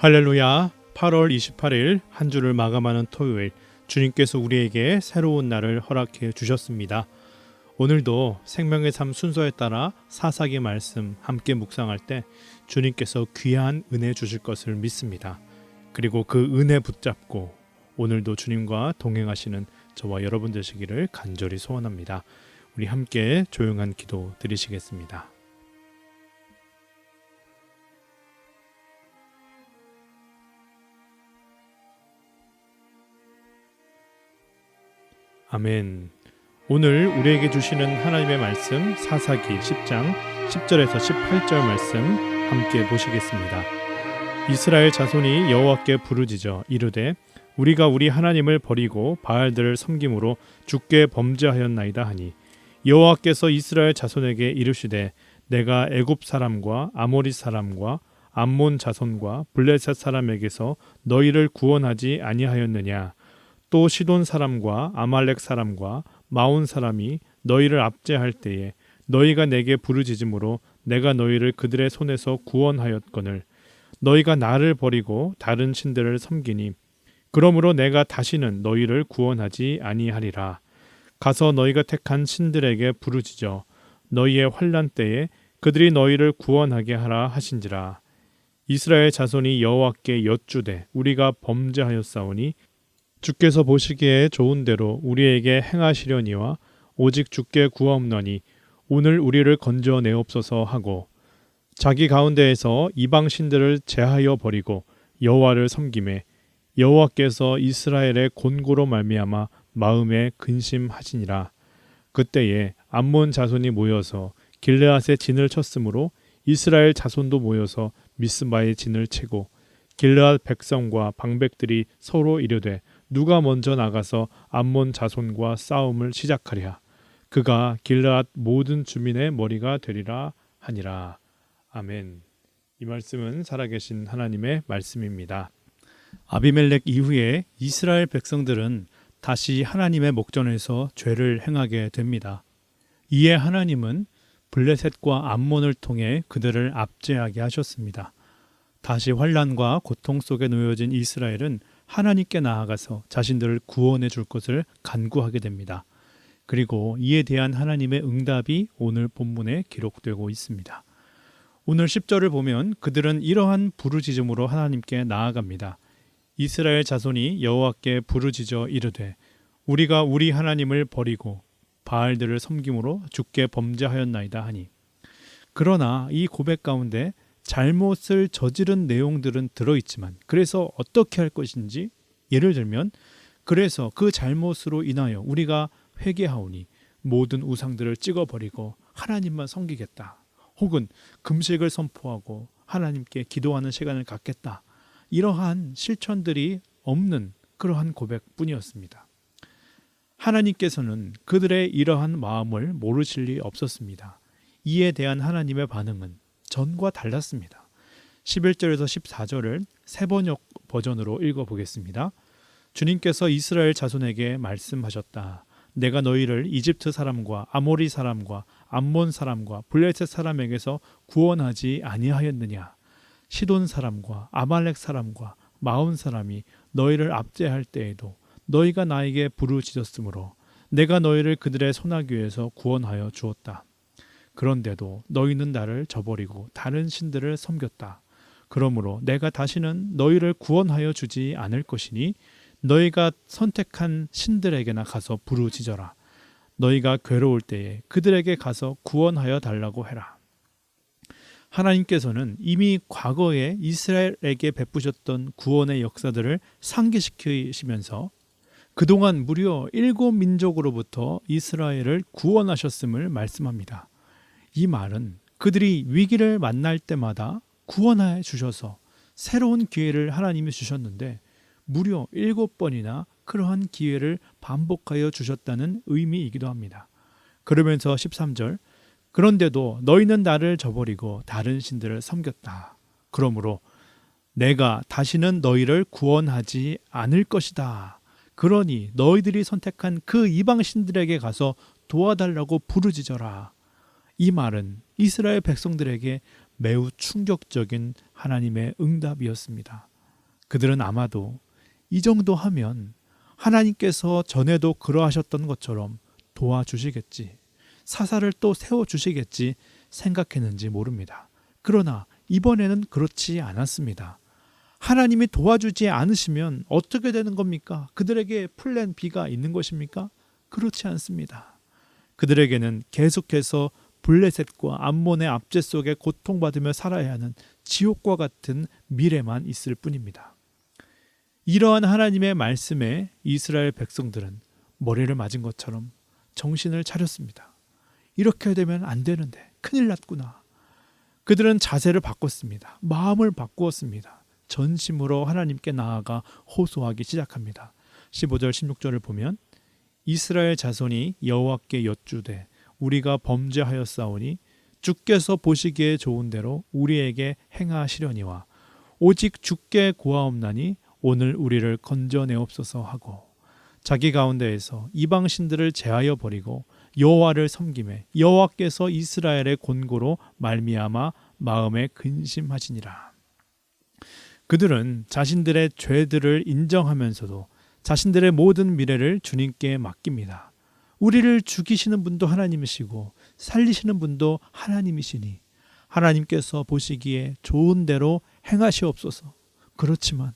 할렐루야. 8월 28일 한 주를 마감하는 토요일 주님께서 우리에게 새로운 날을 허락해 주셨습니다. 오늘도 생명의 삶 순서에 따라 사사기 말씀 함께 묵상할 때 주님께서 귀한 은혜 주실 것을 믿습니다. 그리고 그 은혜 붙잡고 오늘도 주님과 동행하시는 저와 여러분 되시기를 간절히 소원합니다. 우리 함께 조용한 기도 드리시겠습니다. 아멘. 오늘 우리에게 주시는 하나님의 말씀 사사기 10장 10절에서 18절 말씀 함께 보시겠습니다. 이스라엘 자손이 여호와께 부르짖어 이르되 우리가 우리 하나님을 버리고 바알들을 섬김으로 주께 범죄하였나이다 하니 여호와께서 이스라엘 자손에게 이르시되 내가 애굽 사람과 아모리 사람과 암몬 자손과 블레셋 사람에게서 너희를 구원하지 아니하였느냐 또 시돈 사람과 아말렉 사람과 마온 사람이 너희를 압제할 때에 너희가 내게 부르짖음으로 내가 너희를 그들의 손에서 구원하였거늘 너희가 나를 버리고 다른 신들을 섬기니 그러므로 내가 다시는 너희를 구원하지 아니하리라. 가서 너희가 택한 신들에게 부르짖어 너희의 환란 때에 그들이 너희를 구원하게 하라 하신지라. 이스라엘 자손이 여호와께 여쭈되 우리가 범죄하였사오니 주께서 보시기에 좋은 대로 우리에게 행하시려니와 오직 주께 구하옵나니 오늘 우리를 건져 내옵소서 하고 자기 가운데에서 이방 신들을 제하여 버리고 여호와를 섬김에 여호와께서 이스라엘의 곤고로 말미암아 마음에 근심하시니라. 그때에 암몬 자손이 모여서 길르앗의 진을 쳤으므로 이스라엘 자손도 모여서 미스바의 진을 치고 길르앗 백성과 방백들이 서로 이르되 누가 먼저 나가서 암몬 자손과 싸움을 시작하랴 그가 길르앗 모든 주민의 머리가 되리라 하니라 아멘. 이 말씀은 살아계신 하나님의 말씀입니다. 아비멜렉 이후에 이스라엘 백성들은 다시 하나님의 목전에서 죄를 행하게 됩니다. 이에 하나님은 블레셋과 암몬을 통해 그들을 압제하게 하셨습니다. 다시 환란과 고통 속에 놓여진 이스라엘은 하나님께 나아가서 자신들을 구원해 줄 것을 간구하게 됩니다. 그리고 이에 대한 하나님의 응답이 오늘 본문에 기록되고 있습니다. 오늘 10절을 보면 그들은 이러한 부르짖음으로 하나님께 나아갑니다. 이스라엘 자손이 여호와께 부르짖어 이르되 우리가 우리 하나님을 버리고 바알들을 섬김으로 주께 범죄하였나이다 하니 그러나 이 고백 가운데 잘못을 저지른 내용들은 들어있지만 그래서 어떻게 할 것인지 예를 들면 그래서 그 잘못으로 인하여 우리가 회개하오니 모든 우상들을 찍어버리고 하나님만 섬기겠다. 혹은 금식을 선포하고 하나님께 기도하는 시간을 갖겠다. 이러한 실천들이 없는 그러한 고백뿐이었습니다. 하나님께서는 그들의 이러한 마음을 모르실 리 없었습니다. 이에 대한 하나님의 반응은 전과 달랐습니다. 11절에서 14절을 세 번역 버전으로 읽어 보겠습니다. 주님께서 이스라엘 자손에게 말씀하셨다. 내가 너희를 이집트 사람과 아모리 사람과 암몬 사람과 블레셋 사람에게서 구원하지 아니하였느냐? 시돈 사람과 아말렉 사람과 마온 사람이 너희를 압제할 때에도 너희가 나에게 부르짖었으므로 내가 너희를 그들의 손아귀에서 구원하여 주었다. 그런데도 너희는 나를 저버리고 다른 신들을 섬겼다. 그러므로 내가 다시는 너희를 구원하여 주지 않을 것이니 너희가 선택한 신들에게나 가서 부르짖어라. 너희가 괴로울 때에 그들에게 가서 구원하여 달라고 해라. 하나님께서는 이미 과거에 이스라엘에게 베푸셨던 구원의 역사들을 상기시키시면서 그동안 무려 일곱 민족으로부터 이스라엘을 구원하셨음을 말씀합니다. 이 말은 그들이 위기를 만날 때마다 구원해 주셔서 새로운 기회를 하나님이 주셨는데 무려 일곱 번이나 그러한 기회를 반복하여 주셨다는 의미이기도 합니다. 그러면서 13절 그런데도 너희는 나를 저버리고 다른 신들을 섬겼다. 그러므로 내가 다시는 너희를 구원하지 않을 것이다. 그러니 너희들이 선택한 그 이방 신들에게 가서 도와달라고 부르짖어라. 이 말은 이스라엘 백성들에게 매우 충격적인 하나님의 응답이었습니다. 그들은 아마도 이 정도 하면 하나님께서 전에도 그러하셨던 것처럼 도와주시겠지. 사사를 또 세워주시겠지 생각했는지 모릅니다. 그러나 이번에는 그렇지 않았습니다. 하나님이 도와주지 않으시면 어떻게 되는 겁니까? 그들에게 플랜 B가 있는 것입니까? 그렇지 않습니다. 그들에게는 계속해서 블레셋과 암몬의 압제 속에 고통받으며 살아야 하는 지옥과 같은 미래만 있을 뿐입니다. 이러한 하나님의 말씀에 이스라엘 백성들은 머리를 맞은 것처럼 정신을 차렸습니다. 이렇게 되면 안 되는데 큰일 났구나. 그들은 자세를 바꿨습니다. 마음을 바꾸었습니다. 전심으로 하나님께 나아가 호소하기 시작합니다. 15절 16절을 보면 이스라엘 자손이 여호와께 여쭈되 우리가 범죄하였사오니 주께서 보시기에 좋은 대로 우리에게 행하시려니와 오직 주께 구하옵나니 오늘 우리를 건져내옵소서 하고 자기 가운데에서 이방 신들을 제하여 버리고 여호와를 섬김에 여호와께서 이스라엘의 곤고로 말미암아 마음에 근심하시니라. 그들은 자신들의 죄들을 인정하면서도 자신들의 모든 미래를 주님께 맡깁니다. 우리를 죽이시는 분도 하나님이시고 살리시는 분도 하나님이시니 하나님께서 보시기에 좋은 대로 행하시옵소서. 그렇지만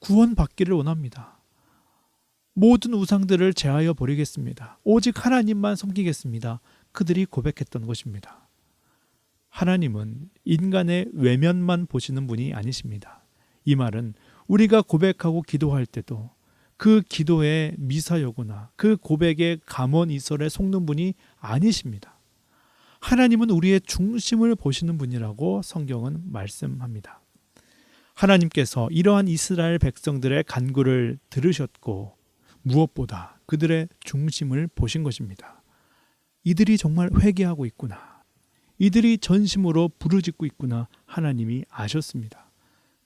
구원받기를 원합니다. 모든 우상들을 제하여 버리겠습니다. 오직 하나님만 섬기겠습니다. 그들이 고백했던 것입니다. 하나님은 인간의 외면만 보시는 분이 아니십니다. 이 말은 우리가 고백하고 기도할 때도 그 기도에 미사여구나 그 고백에 감원 이설에 속는 분이 아니십니다. 하나님은 우리의 중심을 보시는 분이라고 성경은 말씀합니다. 하나님께서 이러한 이스라엘 백성들의 간구를 들으셨고 무엇보다 그들의 중심을 보신 것입니다. 이들이 정말 회개하고 있구나. 이들이 전심으로 부르짖고 있구나. 하나님이 아셨습니다.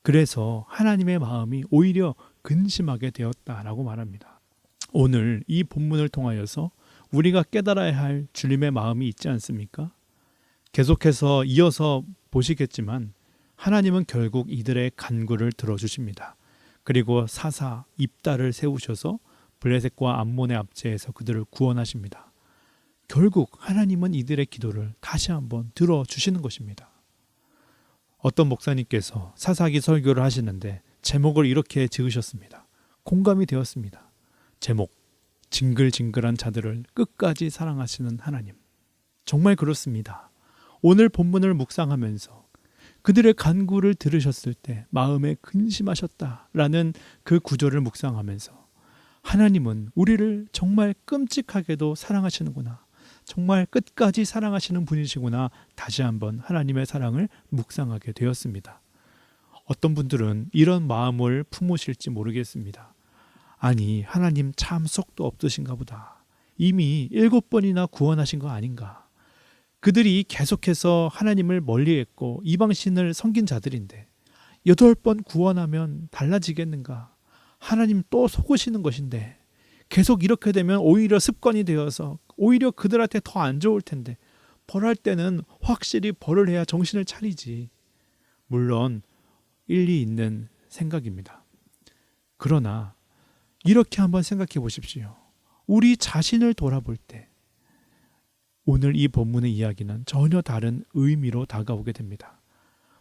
그래서 하나님의 마음이 오히려 근심하게 되었다라고 말합니다. 오늘 이 본문을 통하여서 우리가 깨달아야 할 주님의 마음이 있지 않습니까? 계속해서 이어서 보시겠지만 하나님은 결국 이들의 간구를 들어주십니다. 그리고 사사 입다를 세우셔서 블레셋과 암몬의 압제에서 그들을 구원하십니다. 결국 하나님은 이들의 기도를 다시 한번 들어주시는 것입니다. 어떤 목사님께서 사사기 설교를 하시는데 제목을 이렇게 지으셨습니다. 공감이 되었습니다. 제목 징글징글한 자들을 끝까지 사랑하시는 하나님. 정말 그렇습니다. 오늘 본문을 묵상하면서 그들의 간구를 들으셨을 때 마음에 근심하셨다라는 그 구절을 묵상하면서 하나님은 우리를 정말 끔찍하게도 사랑하시는구나. 정말 끝까지 사랑하시는 분이시구나. 다시 한번 하나님의 사랑을 묵상하게 되었습니다. 어떤 분들은 이런 마음을 품으실지 모르겠습니다. 아니, 하나님 참 속도 없으신가 보다. 이미 일곱 번이나 구원하신 거 아닌가. 그들이 계속해서 하나님을 멀리했고 이방신을 섬긴 자들인데 여덟 번 구원하면 달라지겠는가? 하나님 또 속으시는 것인데 계속 이렇게 되면 오히려 습관이 되어서 오히려 그들한테 더 안 좋을 텐데 벌할 때는 확실히 벌을 해야 정신을 차리지. 물론 일리 있는 생각입니다. 그러나 이렇게 한번 생각해 보십시오. 우리 자신을 돌아볼 때 오늘 이 본문의 이야기는 전혀 다른 의미로 다가오게 됩니다.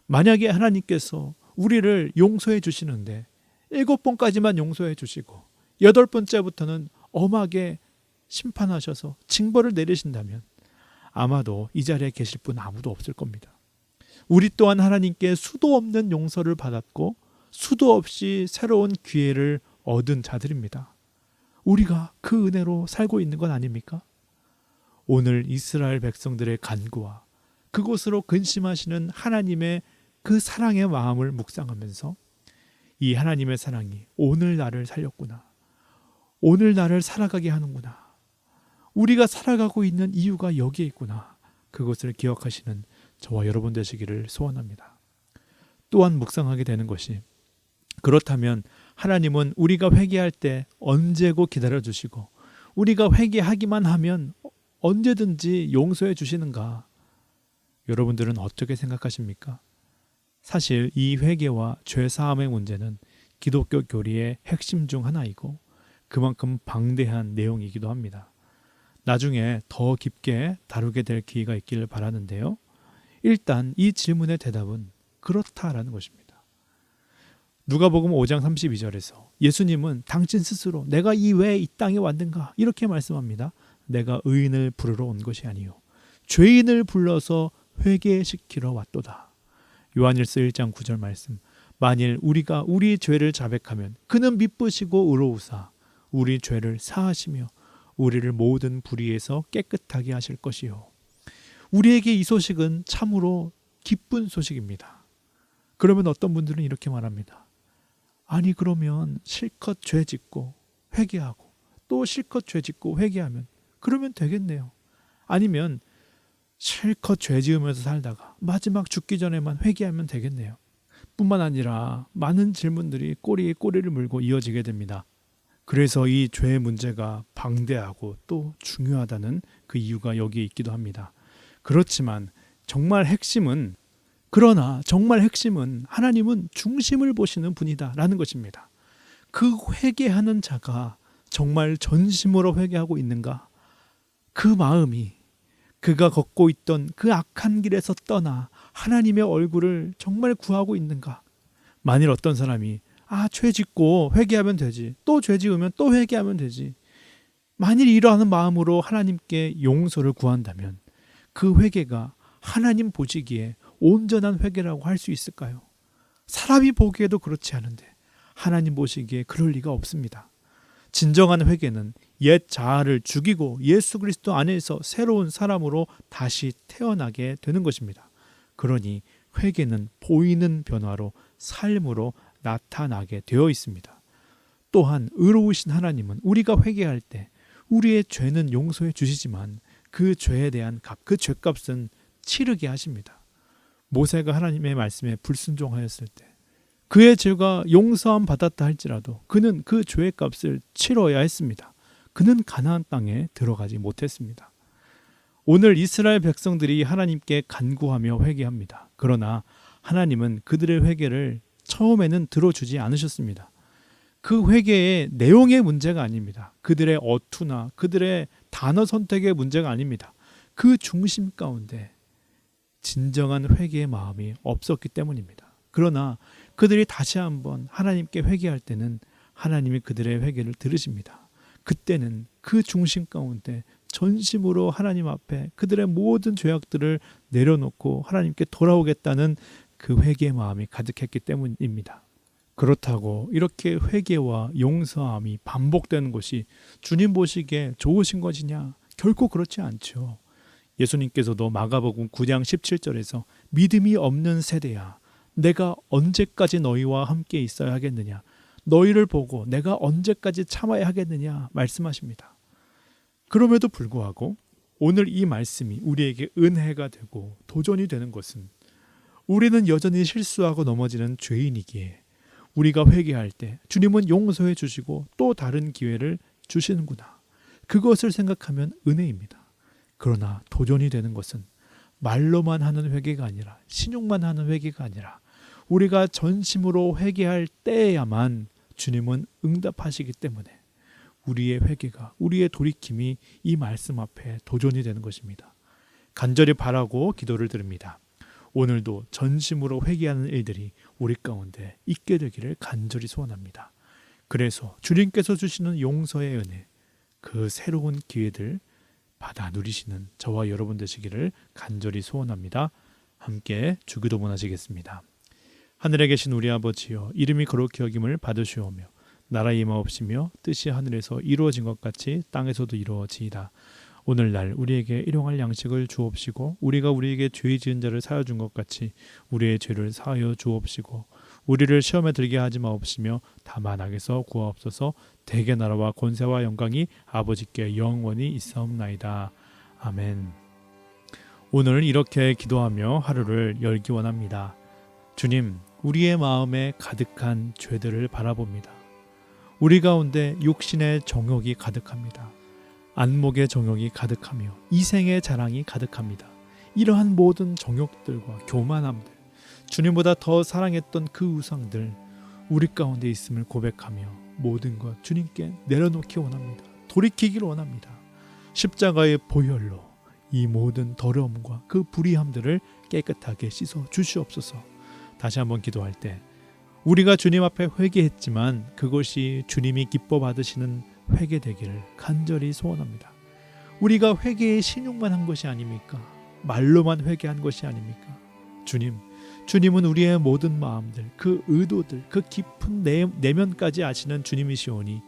만약에 하나님께서 우리를 용서해 주시는데 일곱 번까지만 용서해 주시고 여덟 번째부터는 엄하게 심판하셔서 징벌을 내리신다면 아마도 이 자리에 계실 분 아무도 없을 겁니다. 우리 또한 하나님께 수도 없는 용서를 받았고 수도 없이 새로운 기회를 얻은 자들입니다. 우리가 그 은혜로 살고 있는 건 아닙니까? 오늘 이스라엘 백성들의 간구와 그곳으로 근심하시는 하나님의 그 사랑의 마음을 묵상하면서 이 하나님의 사랑이 오늘 나를 살렸구나. 오늘 나를 살아가게 하는구나. 우리가 살아가고 있는 이유가 여기에 있구나. 그것을 기억하시는 저와 여러분 되시기를 소원합니다. 또한 묵상하게 되는 것이 그렇다면 하나님은 우리가 회개할 때 언제고 기다려 주시고 우리가 회개하기만 하면 언제든지 용서해 주시는가? 여러분들은 어떻게 생각하십니까? 사실 이 회개와 죄 사함의 문제는 기독교 교리의 핵심 중 하나이고 그만큼 방대한 내용이기도 합니다. 나중에 더 깊게 다루게 될 기회가 있기를 바라는데요. 일단 이 질문의 대답은 그렇다라는 것입니다. 누가복음 5장 32절에서 예수님은 당신 스스로 내가 이 왜 이 땅에 왔는가 이렇게 말씀합니다. 내가 의인을 부르러 온 것이 아니요 죄인을 불러서 회개시키러 왔도다. 요한일서 1장 9절 말씀. 만일 우리가 우리 죄를 자백하면 그는 미쁘시고 의로우사 우리 죄를 사하시며 우리를 모든 불의에서 깨끗하게 하실 것이요. 우리에게 이 소식은 참으로 기쁜 소식입니다. 그러면 어떤 분들은 이렇게 말합니다. 아니 그러면 실컷 죄 짓고 회개하고 또 실컷 죄 짓고 회개하면 그러면 되겠네요. 아니면 실컷 죄 지으면서 살다가 마지막 죽기 전에만 회개하면 되겠네요. 뿐만 아니라 많은 질문들이 꼬리에 꼬리를 물고 이어지게 됩니다. 그래서 이 죄의 문제가 방대하고 또 중요하다는 그 이유가 여기에 있기도 합니다. 그렇지만 정말 핵심은 그러나 정말 핵심은 하나님은 중심을 보시는 분이다라는 것입니다. 그 회개하는 자가 정말 전심으로 회개하고 있는가? 그 마음이 그가 걷고 있던 그 악한 길에서 떠나 하나님의 얼굴을 정말 구하고 있는가? 만일 어떤 사람이 아, 죄 짓고 회개하면 되지. 또 죄 지으면 또 회개하면 되지. 만일 이러한 마음으로 하나님께 용서를 구한다면 그 회개가 하나님 보시기에 온전한 회개라고 할 수 있을까요? 사람이 보기에도 그렇지 않은데 하나님 보시기에 그럴 리가 없습니다. 진정한 회개는 옛 자아를 죽이고 예수 그리스도 안에서 새로운 사람으로 다시 태어나게 되는 것입니다. 그러니 회개는 보이는 변화로 삶으로 나타나게 되어 있습니다. 또한 의로우신 하나님은 우리가 회개할 때 우리의 죄는 용서해 주시지만 그 죄에 대한 값, 그 죄값은 치르게 하십니다. 모세가 하나님의 말씀에 불순종하였을 때 그의 죄가 용서함 받았다 할지라도 그는 그 죄의 값을 치러야 했습니다. 그는 가나안 땅에 들어가지 못했습니다. 오늘 이스라엘 백성들이 하나님께 간구하며 회개합니다. 그러나 하나님은 그들의 회개를 처음에는 들어주지 않으셨습니다. 그 회개의 내용의 문제가 아닙니다. 그들의 어투나 그들의 단어 선택의 문제가 아닙니다. 그 중심 가운데 진정한 회개의 마음이 없었기 때문입니다. 그러나 그들이 다시 한번 하나님께 회개할 때는 하나님이 그들의 회개를 들으십니다. 그때는 그 중심 가운데 전심으로 하나님 앞에 그들의 모든 죄악들을 내려놓고 하나님께 돌아오겠다는 그 회개의 마음이 가득했기 때문입니다. 그렇다고 이렇게 회개와 용서함이 반복되는 것이 주님 보시기에 좋으신 것이냐? 결코 그렇지 않죠. 예수님께서도 마가복음 9장 17절에서 믿음이 없는 세대야 내가 언제까지 너희와 함께 있어야 하겠느냐 너희를 보고 내가 언제까지 참아야 하겠느냐 말씀하십니다. 그럼에도 불구하고 오늘 이 말씀이 우리에게 은혜가 되고 도전이 되는 것은 우리는 여전히 실수하고 넘어지는 죄인이기에 우리가 회개할 때 주님은 용서해 주시고 또 다른 기회를 주시는구나. 그것을 생각하면 은혜입니다. 그러나 도전이 되는 것은 말로만 하는 회개가 아니라 신용만 하는 회개가 아니라 우리가 전심으로 회개할 때에야만 주님은 응답하시기 때문에 우리의 회개가 우리의 돌이킴이 이 말씀 앞에 도전이 되는 것입니다. 간절히 바라고 기도를 드립니다. 오늘도 전심으로 회개하는 일들이 우리 가운데 있게 되기를 간절히 소원합니다. 그래서 주님께서 주시는 용서의 은혜, 그 새로운 기회들 받아 누리시는 저와 여러분 되시기를 간절히 소원합니다. 함께 주기도문 하시겠습니다. 하늘에 계신 우리 아버지여 이름이 거룩히 여김을 받으시오며 나라 임하옵시며 뜻이 하늘에서 이루어진 것 같이 땅에서도 이루어지이다. 오늘날 우리에게 일용할 양식을 주옵시고 우리가 우리에게 죄 지은 자를 사여 준 것 같이 우리의 죄를 사하여 주옵시고 우리를 시험에 들게 하지 마옵시며 다만 악에서 구하옵소서 대개 나라와 권세와 영광이 아버지께 영원히 있사옵나이다. 아멘. 오늘 이렇게 기도하며 하루를 열기 원합니다. 주님, 우리의 마음에 가득한 죄들을 바라봅니다. 우리 가운데 육신의 정욕이 가득합니다. 안목의 정욕이 가득하며 이생의 자랑이 가득합니다. 이러한 모든 정욕들과 교만함들, 주님보다 더 사랑했던 그 우상들, 우리 가운데 있음을 고백하며 모든 것 주님께 내려놓기 원합니다. 돌이키기를 원합니다. 십자가의 보혈로 이 모든 더러움과 그 불의함들을 깨끗하게 씻어 주시옵소서. 다시 한번 기도할 때 우리가 주님 앞에 회개했지만 그것이 주님이 기뻐 받으시는 회개 되기를 간절히 소원합니다. 우리가 회개의 신용만 한 것이 아닙니까? 말로만 회개한 것이 아닙니까? 주님, 주님은 우리의 모든 마음들, 그 의도들, 그 깊은 내, 내면까지 아시는 주님이시오니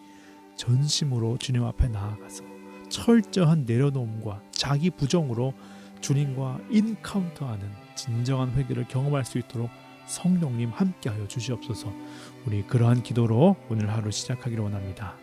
전심으로 주님 앞에 나아가서 철저한 내려놓음과 자기 부정으로 주님과 인카운터하는 진정한 회개를 경험할 수 있도록 성령님 함께하여 주시옵소서. 우리 그러한 기도로 오늘 하루 시작하기를 원합니다.